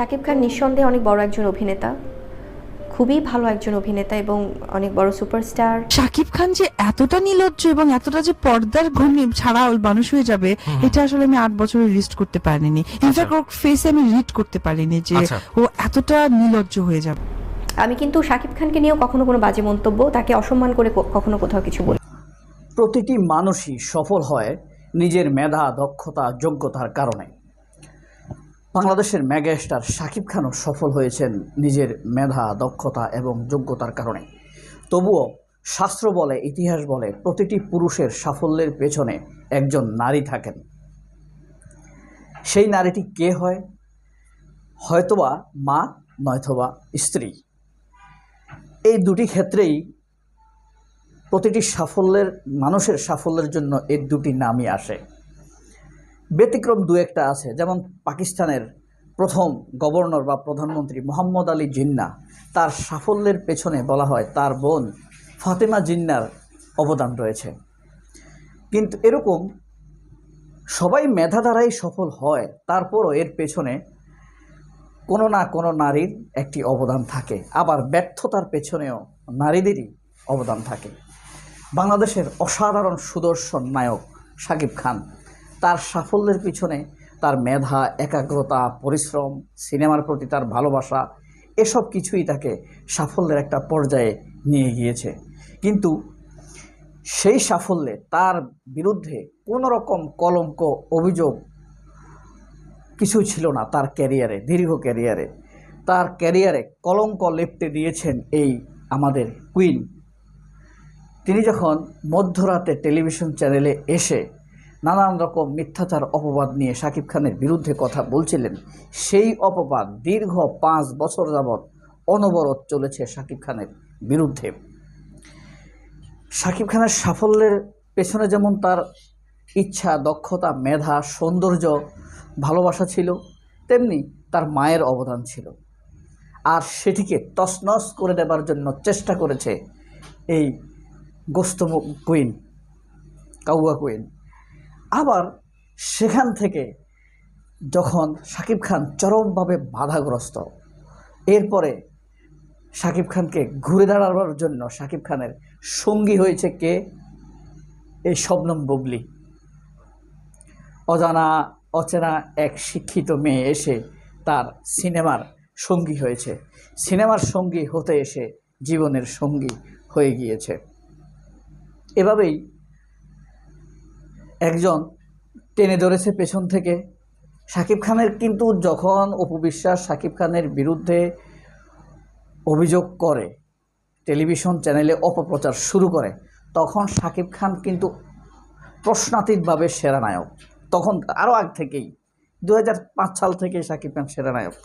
শাকিব খান নিঃসন্দেহে অনেক বড় একজন অভিনেতা। খুবই ভালো একজন অভিনেতা এবং অনেক বড় সুপারস্টার। শাকিব খান যে এতটা নির্লজ্জ এবং এতটা যে পর্দার ঘনি ছাড়া মানুষ হয়ে যাবে এটা আসলে আমি আট বছরে রিস্ট করতে পারিনি। ইনফ্যাক্ট ওর ফেসে আমি রিড করতে পারিনি যে আচ্ছা। ও এতটা নির্লজ্জ হয়ে যাবে। আমি কিন্তু শাকিব খানকে নিয়েও কখনো কোনো বাজে মন্তব্য তাকে অসম্মান করে কখনো কোথাও কিছু বলি প্রতিটি মানুষই সফল হয় নিজের মেধা দক্ষতা যোগ্যতার কারণে। বাংলাদেশের মেগাস্টার শাকিব খানও সফল হয়েছেন নিজের মেধা, দক্ষতা এবং যোগ্যতার কারণে। তবুও শাস্ত্র বলে, ইতিহাস বলে, প্রতিটি পুরুষের সাফল্যের পেছনে একজন নারী থাকেন। সেই নারীটি কে হয়? হয়তোবা মা, নয়তোবা স্ত্রী। এই দুটি ক্ষেত্রেই প্রতিটি সাফল্যের, মানুষের সাফল্যের জন্য এই দুটি নামই আসে। ব্যতিক্রম দু একটা আছে। যেমন পাকিস্তানের প্রথম গভর্নর বা প্রধানমন্ত্রী মোহাম্মদ আলী জিন্না, তার সাফল্যের পেছনে বলা হয় তার বোন ফাতেমা জিন্নার অবদান রয়েছে। কিন্তু এরকম সবাই মেধা দ্বারাই সফল হয়, তারপরও এর পেছনে কোনো না কোনো নারীর একটি অবদান থাকে। আবার ব্যর্থতার পেছনেও নারীদেরই অবদান থাকে। বাংলাদেশের অসাধারণ সুদর্শন নায়ক সাকিব খান তার সাফল্যের পিছনে তার মেধা, একাগ্রতা, পরিশ্রম, সিনেমার প্রতি তার ভালোবাসা, এসব কিছুই তাকে সাফল্যের একটা পর্যায়ে নিয়ে গিয়েছে। কিন্তু সেই সাফল্যে তার বিরুদ্ধে কোনো রকম কলঙ্ক, অভিযোগ কিছু ছিল না তার ক্যারিয়ারে, দীর্ঘ ক্যারিয়ারে। তার ক্যারিয়ারে কলঙ্ক লেপটে দিয়েছেন এই আমাদের কুইন। তিনি যখন মধ্যরাতে টেলিভিশন চ্যানেলে এসে নানান রকম মিথ্যাচার, অপবাদ নিয়ে শাকিব খানের বিরুদ্ধে কথা বলছিলেন। সেই অপবাদ দীর্ঘ পাঁচ বছর যাবৎ অনবরত চলেছে শাকিব খানের বিরুদ্ধে। শাকিব খানের সাফল্যের পেছনে যেমন তার ইচ্ছা, দক্ষতা, মেধা, সৌন্দর্য, ভালোবাসা ছিল, তেমনি তার মায়ের অবদান ছিল। আর সেটিকে তছনছ করে দেবার জন্য চেষ্টা করেছে এই গোস্তম কুইন কাউয়া কুইন আবার সেখান থেকে যখন শাকিব খান চরমভাবে বাধাগ্রস্ত, এরপরে শাকিব খানকে ঘুরে দাঁড়াবার জন্য শাকিব খানের সঙ্গী হয়েছে কে? এই শবনম বুবলি অজানা, অচেনা এক শিক্ষিত মেয়ে এসে তার সিনেমার সঙ্গী হয়েছে। সিনেমার সঙ্গী হতে এসে জীবনের সঙ্গী হয়ে গিয়েছে। এভাবেই একজন টেনে ধরেছে পেছন থেকে। শাকিব খানের কিন্তু যখন অপু বিশ্বাস শাকিব খানের বিরুদ্ধে অভিযোগ করে, টেলিভিশন চ্যানেলে অপপ্রচার শুরু করে, তখন শাকিব খান কিন্তু প্রশ্নাতীতভাবে সেরা নায়ক তখন আরও আগ থেকেই দু হাজার পাঁচ সাল থেকে শাকিব খান সেরা নায়ক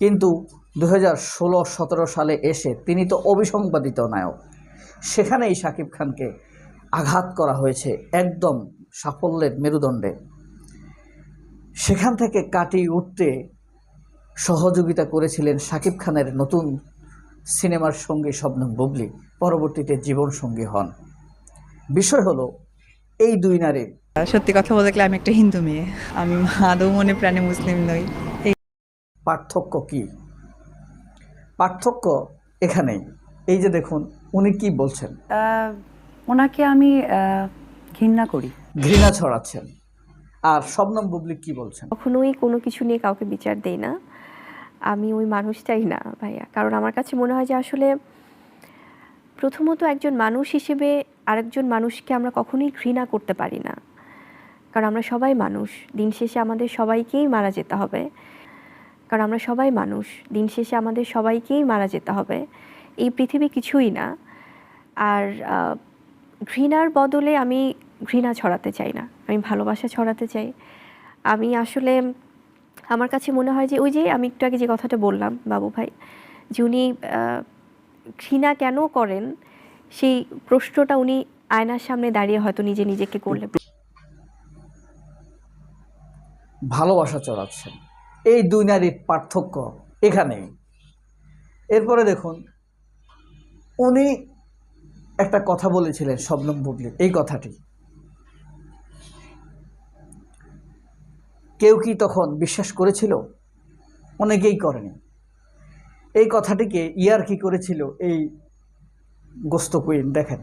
কিন্তু দু হাজার সালে এসে তিনি তো অবিসংবাদিত নায়ক। সেখানেই শাকিব খানকে আঘাত করা হয়েছে একদম সাফল্যের মেরুদণ্ডে। সেখান থেকে কাটিয়ে উঠতে সহযোগিতা করেছিলেন শাকিব খানের নতুন সিনেমার সঙ্গী শবনম বুবলি। পরবর্তীতে জীবন সঙ্গী হন। বিষয় হলো এই দুই নারীর সত্যি কথা বলতে গেলে আমি একটা হিন্দু মেয়ে। আমি আদৌ মনে প্রাণে মুসলিম নই। এই পার্থক্য কি? পার্থক্য এখানেই। এই যে দেখুন উনি কি বলছেন? ওনাকে আমি ঘৃণা করি। ঘৃণা ছড়াচ্ছেন। আর শবনম বুবলি কি বলছেন? কখনোই কোনো কিছু নিয়ে কাউকে বিচার দেই না। আমি ওই মানুষটাই না, ভাইয়া। কারণ আমার কাছে মনে হয় যে আসলে প্রথমত একজন মানুষ হিসেবে আরেকজন মানুষকে আমরা কখনোই ঘৃণা করতে পারি না। কারণ আমরা সবাই মানুষ। দিন শেষে আমাদের সবাইকেই মারা যেতে হবে। কারণ আমরা সবাই মানুষ। দিন শেষে আমাদের সবাইকেই মারা যেতে হবে। এই পৃথিবী কিছুই না। আর ঘৃণার বদলে আমি ঘৃণা ছড়াতে চাই না। আমি ভালোবাসা ছড়াতে চাই। আমি আসলে, আমার কাছে মনে হয় যে, ওই যে আমি একটু আগে যে কথাটা বললাম বাবু ভাই, যে উনি ঘৃণা কেন করেন, সেই প্রশ্নটা উনি আয়নার সামনে দাঁড়িয়ে হয়তো নিজে নিজেকে করলে ভালোবাসা চড়াচ্ছেন এই দুই নারীর পার্থক্য এখানে এরপরে দেখুন, উনি একটা কথা বলেছিলেন শবনম এই কথাটি। কেউ কি তখন বিশ্বাস করেছিল? অনেকেই করেনি। এই কথাটিকে ইয়ার কি করেছিল? এই গোস্ত কুইন দেখেন।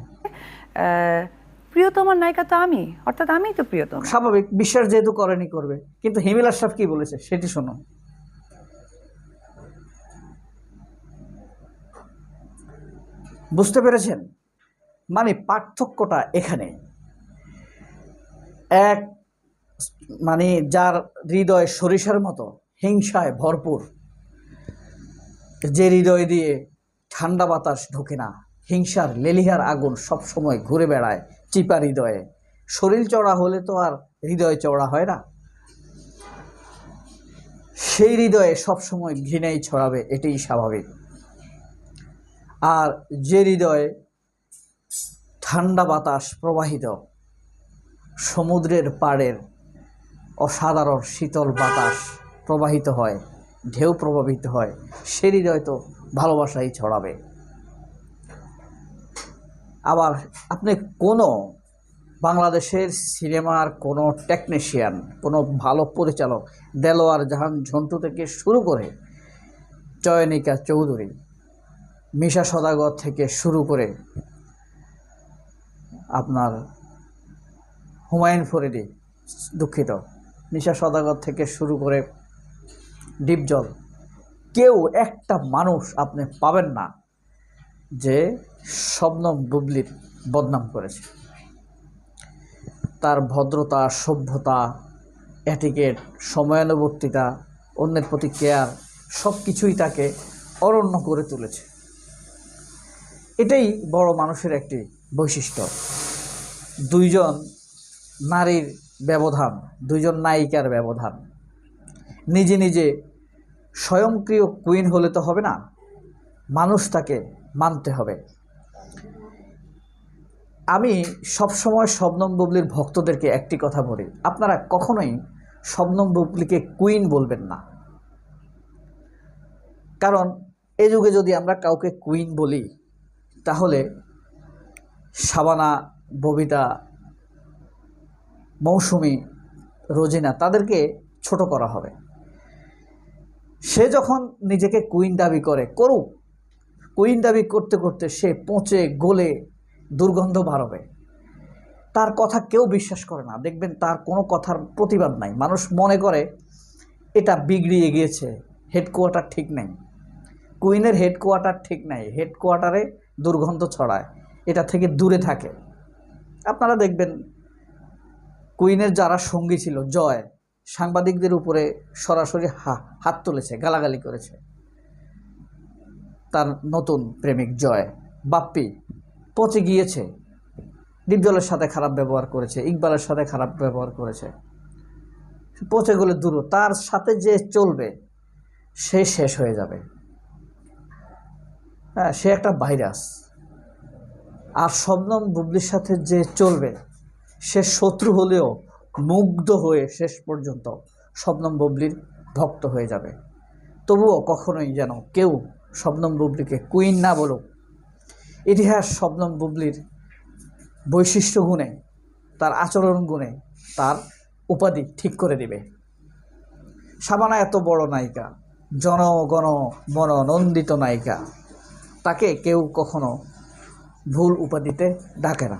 প্রিয়তমার নায়িকা তো আমি অর্থাৎ আমিই তো প্রিয়তম। স্বাভাবিক বিশ্বাস যেহেতু করেনি করবে। কিন্তু হিমেল আশরাফ কি বলেছে সেটি শোনো। বুঝতে পেরেছেন? মানে পার্থক্যটা এখানে। এক মানে যার হৃদয় সরিষার মতো, হিংসায় ভরপুর, যে হৃদয় দিয়ে ঠান্ডা বাতাস ঢোকে না, হিংসার লেলিহার আগুন সব সময় ঘুরে বেড়ায় চিপা হৃদয়ে। শরীর চড়া হলে তো আর হৃদয় চড়া হয় না। সেই হৃদয়ে সবসময় ঘৃণাই ছড়াবে, এটাই স্বাভাবিক। আর যে হৃদয়ে ঠান্ডা বাতাস প্রবাহিত সমুদ্রের পাড়ের অসাধারণ শীতল বাতাস প্রবাহিত হয়, ঢেউ প্রভাবিত হয় সে হৃদয় তো ভালোবাসাই ছড়াবে। আবার আপনি কোনো বাংলাদেশের সিনেমার কোনো টেকনিশিয়ান, কোনো ভালো পরিচালক, দেলোয়ার জাহান ঝন্টু থেকে শুরু করে চয়নিকা চৌধুরী, মিশা সদাগর থেকে শুরু করে আপনার হুমায়ুন ফরিদি দুঃখিত। মিশা সদাগর থেকে শুরু করে ডিপজল কেউ একটা মানুষ আপনি পাবেন না যে শবনম বুবলির বদনাম করেছে। তার ভদ্রতা, সভ্যতা অ্যাটিকেট সময়ানুবর্তিতা, অন্যের প্রতি কেয়ার সব কিছুই তাকে অরণ্য করে তুলেছে। এটাই বড় মানুষের একটি বৈশিষ্ট্য। দুইজন নারীর ব্যবধান দুজন নায়িকার ব্যবধান। নিজে নিজে স্বয়ংক্রিয় কুইন হলে তো হবে না, মানুষ তাকে মানতে হবে। আমি সবসময় শবনম বুবলির ভক্তদেরকে একটি কথা বলি, আপনারা কখনোই শবনম বুবলিকে কুইন বলবেন না। কারণ এ যুগে যদি আমরা কাউকে কুইন বলি, তাহলে সাবানা ববিতা মৌসুমি রোজিনা তাদেরকে ছোট করা হবে। সে যখন নিজেকে কুইন দাবি করে, করুক। কুইন দাবি করতে করতে সে পচে গলে দুর্গন্ধ বাড়বে তার কথা কেউ বিশ্বাস করে না। দেখবেন তার কোনো কথার প্রতিবাদ নাই। মানুষ মনে করে, এটা বিগড়িয়ে গিয়েছে, হেডকোয়ার্টার ঠিক নেই। কুইনের হেডকোয়ার্টার ঠিক নাই। হেডকোয়ার্টারে দুর্গন্ধ ছড়ায়। এটা থেকে দূরে থাকে। আপনারা দেখবেন কুইনের যারা সঙ্গী ছিল, জয়, সাংবাদিকদের উপরে সরাসরি হাত তুলেছে, গালাগালি করেছে। তার নতুন প্রেমিক জয়, বাপ্পি, পচে গিয়েছে। ডিপজলের সাথে খারাপ ব্যবহার করেছে, ইকবালের সাথে খারাপ ব্যবহার করেছে। পচে গেলে দূর, তার সাথে যে চলবে, সে শেষ হয়ে যাবে। হ্যাঁ সে একটা ভাইরাস। আর শবনম বুবলির সাথে যে চলবে সে শত্রু হলেও মুগ্ধ হয়ে শেষ পর্যন্ত শবনম বুবলির ভক্ত হয়ে যাবে। তবুও কখনোই যেন কেউ শবনম বুবলিকে কুইন না বলুক। ইতিহাস শবনম বুবলির বৈশিষ্ট্য গুণে, তার আচরণ গুণে, তার উপাধি ঠিক করে দিবে। সাবানা এত বড় নায়িকা, জনগণ মন নন্দিত নায়িকা, তাকে কেউ কখনো ভুল উপাধিতে ডাকে না।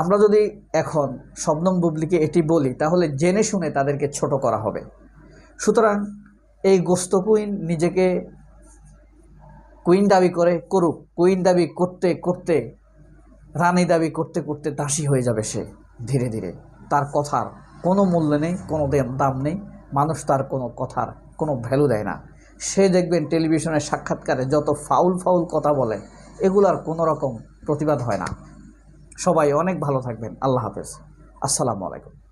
আমরা যদি এখন শবনম বুবলিকে এটি বলি, তাহলে জেনে শুনে তাদেরকে ছোট করা হবে। সুতরাং এই গোস্ত কুইন নিজেকে কুইন দাবি করে করুক। কুইন দাবি করতে করতে, রানী দাবি করতে করতে দাসী হয়ে যাবে সে ধীরে ধীরে। তার কথার কোনো মূল্য নেই, কোনো দাম নেই। মানুষ তার কোনো কথার কোনো ভ্যালু দেয় না। সে দেখবেন টেলিভিশনের সাক্ষাৎকারে যত ফাউল ফাউল কথা বলে, এগুলার কোনো রকম প্রতিবাদ হয় না। সবাই অনেক ভালো থাকবেন। আল্লাহ হাফেজ। আসসালামু আলাইকুম।